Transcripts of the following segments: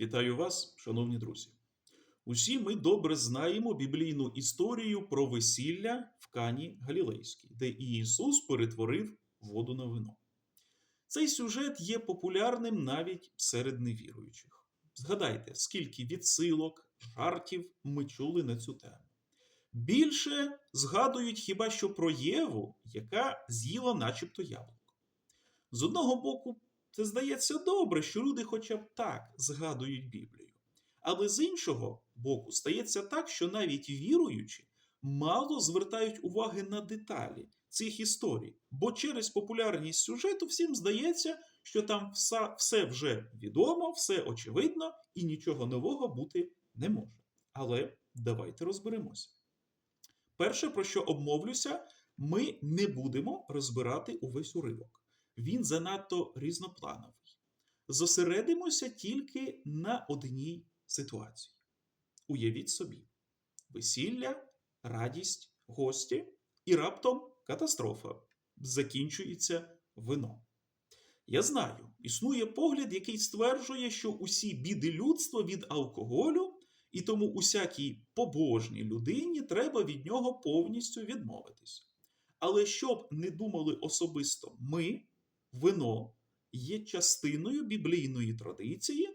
Вітаю вас, шановні друзі. Усі ми добре знаємо біблійну історію про весілля в Кані Галілейській, де Ісус перетворив воду на вино. Цей сюжет є популярним навіть серед невіруючих. Згадайте, скільки відсилок, жартів ми чули на цю тему. Більше згадують хіба що про Єву, яка з'їла начебто яблуко. З одного боку, це здається добре, що люди хоча б так згадують Біблію. Але з іншого боку, стається так, що навіть віруючі мало звертають уваги на деталі цих історій, бо через популярність сюжету всім здається, що там все, вже відомо, все очевидно і нічого нового бути не може. Але давайте розберемося. Перше, про що обмовлюся, ми не будемо розбирати увесь уривок. Він занадто різноплановий. Зосередимося тільки на одній ситуації. Уявіть собі: весілля, радість, гості, і раптом катастрофа. Закінчується вино. Я знаю, існує погляд, який стверджує, що усі біди людства від алкоголю, і тому усякій побожній людині треба від нього повністю відмовитись. Але щоб не думали особисто ми, вино є частиною біблійної традиції,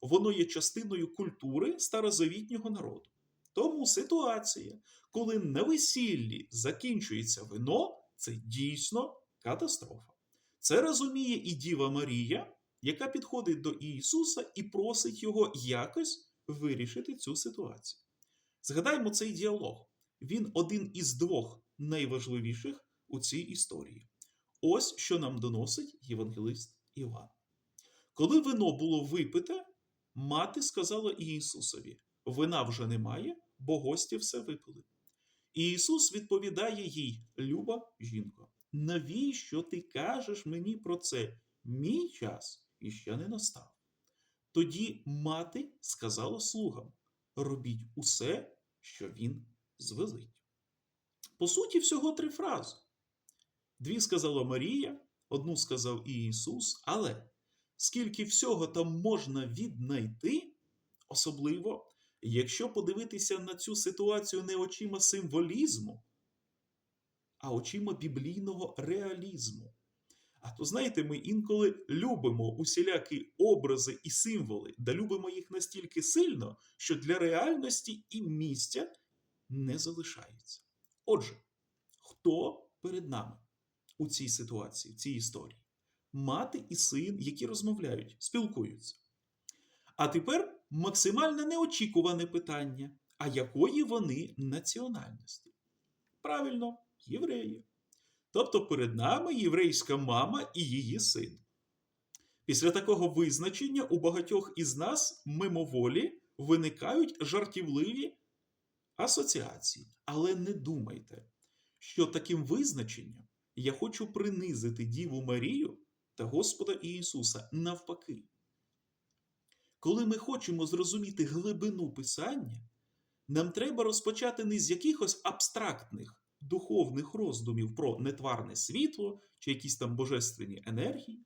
воно є частиною культури старозавітнього народу. Тому ситуація, коли на весіллі закінчується вино, це дійсно катастрофа. Це розуміє і Діва Марія, яка підходить до Ісуса і просить його якось вирішити цю ситуацію. Згадаймо цей діалог. Він один із двох найважливіших у цій історії. Ось що нам доносить євангелист Іван. Коли вино було випите, мати сказала Ісусові: Вина вже немає, бо гості все випили. І Ісус відповідає їй: Люба жінко, навіщо ти кажеш мені про це? Мій час іще не настав. Тоді мати сказала слугам: робіть усе, що він звелить. По суті, всього три фрази. Дві сказала Марія, одну сказав і Ісус, але скільки всього там можна віднайти, особливо, якщо подивитися на цю ситуацію не очима символізму, а очима біблійного реалізму. А то, знаєте, ми інколи любимо усілякі образи і символи, да любимо їх настільки сильно, що для реальності і місця не залишається. Отже, хто перед нами у цій ситуації, в цій історії? Мати і син, які розмовляють, спілкуються. А тепер максимально неочікуване питання: а якої вони національності? Правильно, євреї. Тобто перед нами єврейська мама і її син. Після такого визначення у багатьох із нас мимоволі виникають жартівливі асоціації. Але не думайте, що таким визначенням я хочу принизити Діву Марію та Господа Ісуса навпаки. Коли ми хочемо зрозуміти глибину Писання, нам треба розпочати не з якихось абстрактних духовних роздумів про нетварне світло чи якісь там божественні енергії,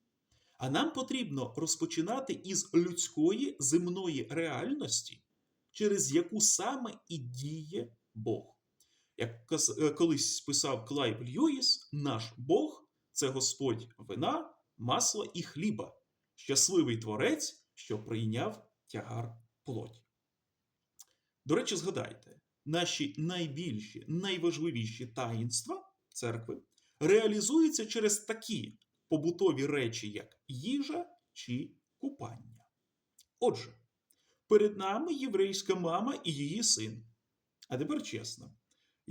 а нам потрібно розпочинати із людської земної реальності, через яку саме і діє Бог. Як колись писав Клайв Льюіс, наш Бог це Господь вина, масла і хліба, щасливий творець, що прийняв тягар плоті. До речі, згадайте, наші найбільші, найважливіші таїнства церкви реалізуються через такі побутові речі, як їжа чи купання. Отже, перед нами єврейська мама і її син. А тепер чесно,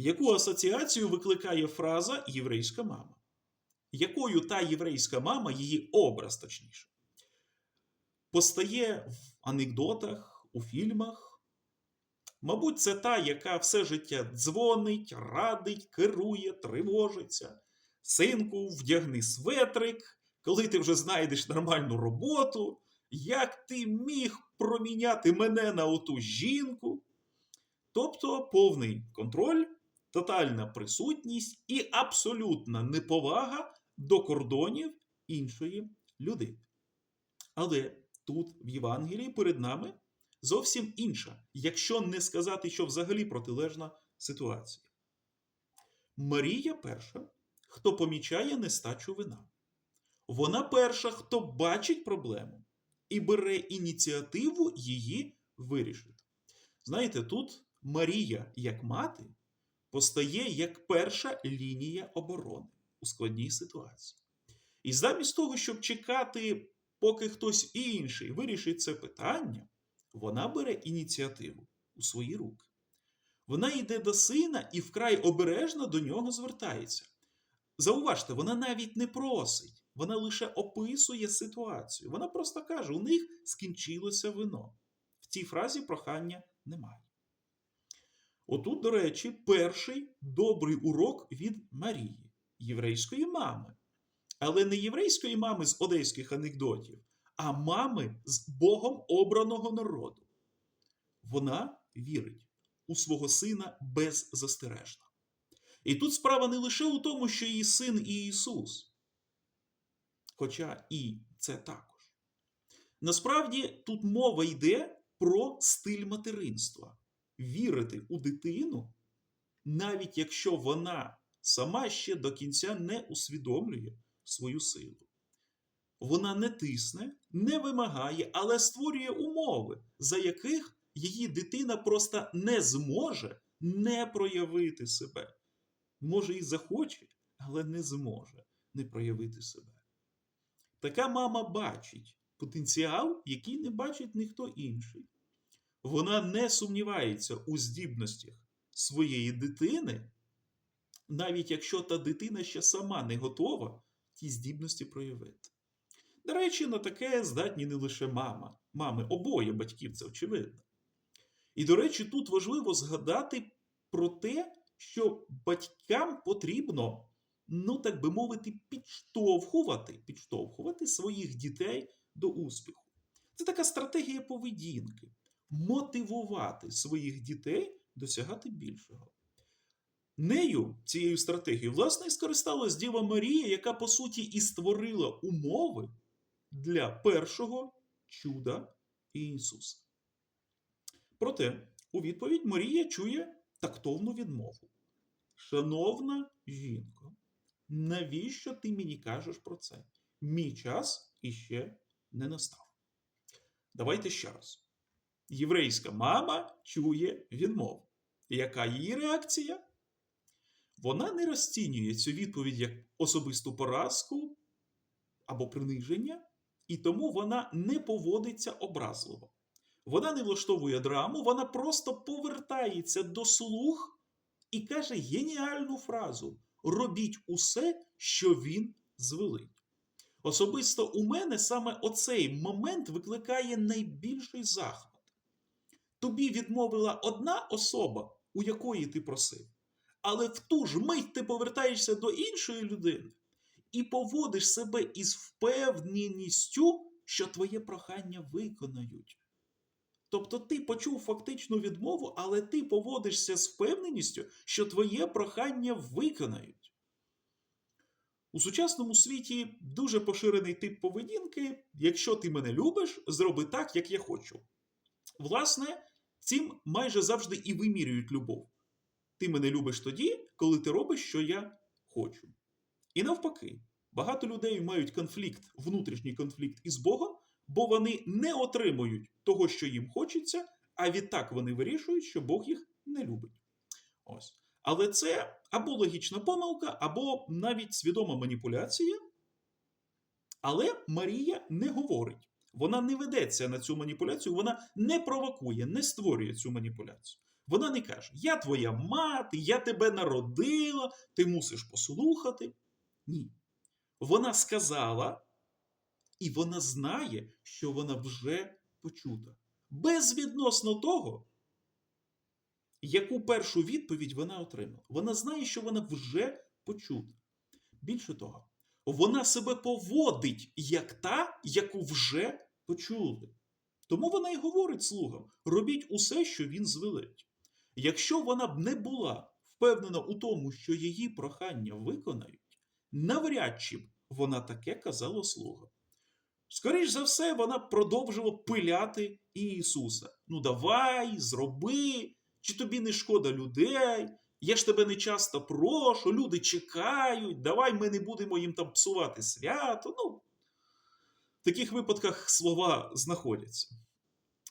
яку асоціацію викликає фраза єврейська мама? Якою та єврейська мама, її образ точніше, постає в анекдотах, у фільмах? Мабуть, це та, яка все життя дзвонить, радить, керує, тривожиться. Синку, вдягни светрик, коли ти вже знайдеш нормальну роботу, як ти міг проміняти мене на оту жінку? Тобто повний контроль, тотальна присутність і абсолютна неповага до кордонів іншої людини. Але тут, в Євангелії, перед нами зовсім інша, якщо не сказати, що взагалі протилежна ситуація. Марія перша, хто помічає нестачу вина. Вона перша, хто бачить проблему і бере ініціативу її вирішити. Знаєте, тут Марія, як мати, постає як перша лінія оборони у складній ситуації. І замість того, щоб чекати, поки хтось інший вирішить це питання, вона бере ініціативу у свої руки. Вона йде до сина і вкрай обережно до нього звертається. Зауважте, вона навіть не просить, вона лише описує ситуацію. Вона просто каже: у них скінчилося вино. В цій фразі прохання немає. Отут, до речі, перший добрий урок від Марії, єврейської мами. Але не єврейської мами з одеських анекдотів, а мами з Богом обраного народу. Вона вірить у свого сина беззастережно. І тут справа не лише у тому, що її син і Ісус, хоча і це також. Насправді тут мова йде про стиль материнства. Вірити у дитину, навіть якщо вона сама ще до кінця не усвідомлює свою силу. Вона не тисне, не вимагає, але створює умови, за яких її дитина просто не зможе не проявити себе. Може, і захоче, але не зможе не проявити себе. Така мама бачить потенціал, який не бачить ніхто інший. Вона не сумнівається у здібностях своєї дитини, навіть якщо та дитина ще сама не готова ті здібності проявити. До речі, на таке здатні не лише мама, мами, обоє батьків, це очевидно. І, до речі, тут важливо згадати про те, що батькам потрібно, ну так би мовити, підштовхувати, підштовхувати своїх дітей до успіху. Це така стратегія поведінки мотивувати своїх дітей досягати більшого. Нею, цією стратегією, власне, і скористалась Діва Марія, яка, по суті, і створила умови для першого чуда Ісуса. Проте, у відповідь Марія чує тактовну відмову. Шановна жінко, навіщо ти мені кажеш про це? Мій час іще не настав. Давайте ще раз. Єврейська мама чує відмову. Яка її реакція? Вона не розцінює цю відповідь як особисту поразку або приниження, і тому вона не поводиться образливо. Вона не влаштовує драму, вона просто повертається до слух і каже геніальну фразу: робіть усе, що він звелить. Особисто у мене саме оцей момент викликає найбільший захват. Тобі відмовила одна особа, у якої ти просив, але в ту ж мить ти повертаєшся до іншої людини і поводиш себе із впевненістю, що твоє прохання виконають. Тобто ти почув фактичну відмову, але ти поводишся з впевненістю, що твоє прохання виконають. У сучасному світі дуже поширений тип поведінки: якщо ти мене любиш, зроби так, як я хочу. Власне, цим майже завжди і вимірюють любов. Ти мене любиш тоді, коли ти робиш, що я хочу. І навпаки, багато людей мають конфлікт, внутрішній конфлікт із Богом, бо вони не отримують того, що їм хочеться, а відтак вони вирішують, що Бог їх не любить. Ось. Але це або логічна помилка, або навіть свідома маніпуляція. Але Марія не говорить. Вона не ведеться на цю маніпуляцію, вона не провокує, не створює цю маніпуляцію. Вона не каже: Я твоя мати, я тебе народила, ти мусиш послухати. Ні. Вона сказала, і вона знає, що вона вже почута. Безвідносно того, яку першу відповідь вона отримала. Вона знає, що вона вже почута. Більше того, вона себе поводить як та, яку вже почули. Тому вона й говорить слугам: робіть усе, що він звелить. Якщо вона б не була впевнена у тому, що її прохання виконають, навряд чи б вона таке казала слугам. Скоріш за все, вона продовжувала пиляти Ісуса. Ну, давай, зроби, чи тобі не шкода людей? Я ж тебе не часто прошу, люди чекають, давай ми не будемо їм там псувати свято. Ну, в таких випадках слова знаходяться.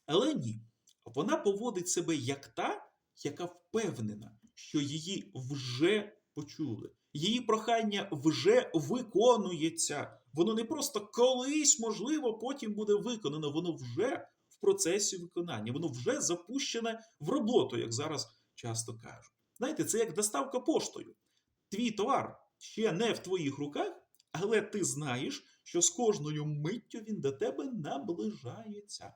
Але ні, вона поводить себе як та, яка впевнена, що її вже почули. Її прохання вже виконується. Воно не просто колись, можливо, потім буде виконано, воно вже в процесі виконання, воно вже запущене в роботу, як зараз часто кажуть. Знаєте, це як доставка поштою. Твій товар ще не в твоїх руках, але ти знаєш, що з кожною миттю він до тебе наближається.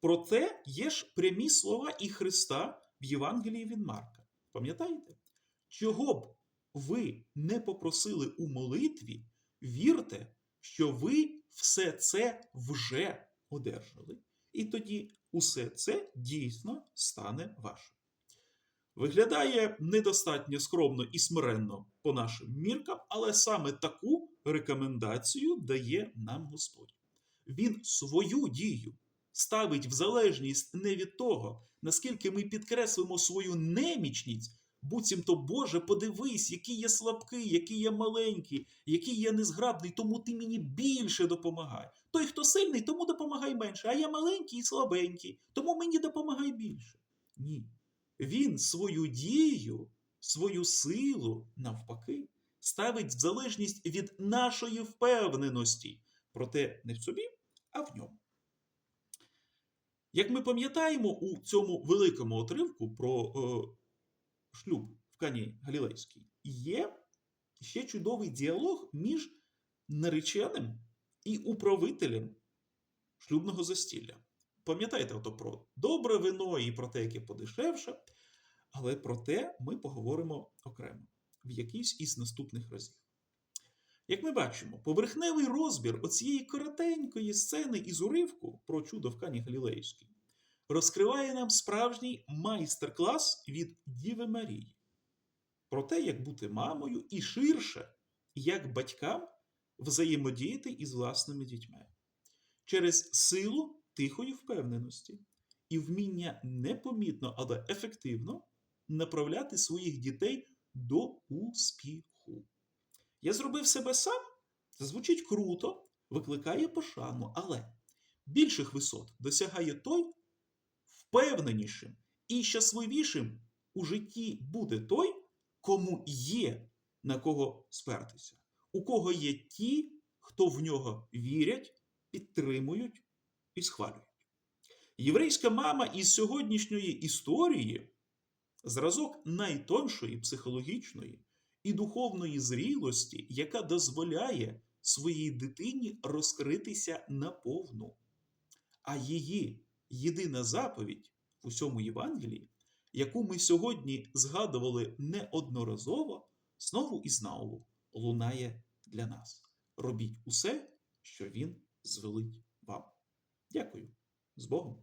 Проте є ж прямі слова і Христа в Євангелії від Марка. Пам'ятаєте? Чого б ви не попросили у молитві, вірте, що ви все це вже одержали, і тоді усе це дійсно стане вашим. Виглядає недостатньо скромно і смиренно по нашим міркам, але саме таку рекомендацію дає нам Господь. Він свою дію ставить в залежність не від того, наскільки ми підкреслимо свою немічність, буцімто, Боже, подивись, який я слабкий, який я маленький, який я незграбний, тому ти мені більше допомагай. Той, хто сильний, тому допомагай менше, а я маленький і слабенький, тому мені допомагай більше. Ні. Він свою дію, свою силу, навпаки, ставить в залежність від нашої впевненості, проте не в собі, а в ньому. Як ми пам'ятаємо у цьому великому отривку про е, шлюб в Кані Галілейській, є ще чудовий діалог між нареченим і управителем шлюбного застілля. Пам'ятаєте ото про добре вино і про те, яке подешевше, але про те ми поговоримо окремо в якийсь із наступних разів. Як ми бачимо, поверхневий розбір оцієї коротенької сцени із уривку про чудо в Кані Галілейській розкриває нам справжній майстер-клас від Діви Марії. Про те, як бути мамою і ширше, як батькам взаємодіяти із власними дітьми. Через силу тихої впевненості і вміння непомітно, але ефективно направляти своїх дітей до успіху. Я зробив себе сам, це звучить круто, викликає пошану, але більших висот досягає той впевненішим і щасливішим у житті буде той, кому є на кого спертися, у кого є ті, хто в нього вірять, підтримують і схвалюють. Єврейська мама із сьогоднішньої історії зразок найтоншої психологічної і духовної зрілості, яка дозволяє своїй дитині розкритися наповну. А її єдина заповідь в усьому Євангелії, яку ми сьогодні згадували неодноразово, знову і знову лунає для нас. Робіть усе, що він звелить. Дякую. З Богом!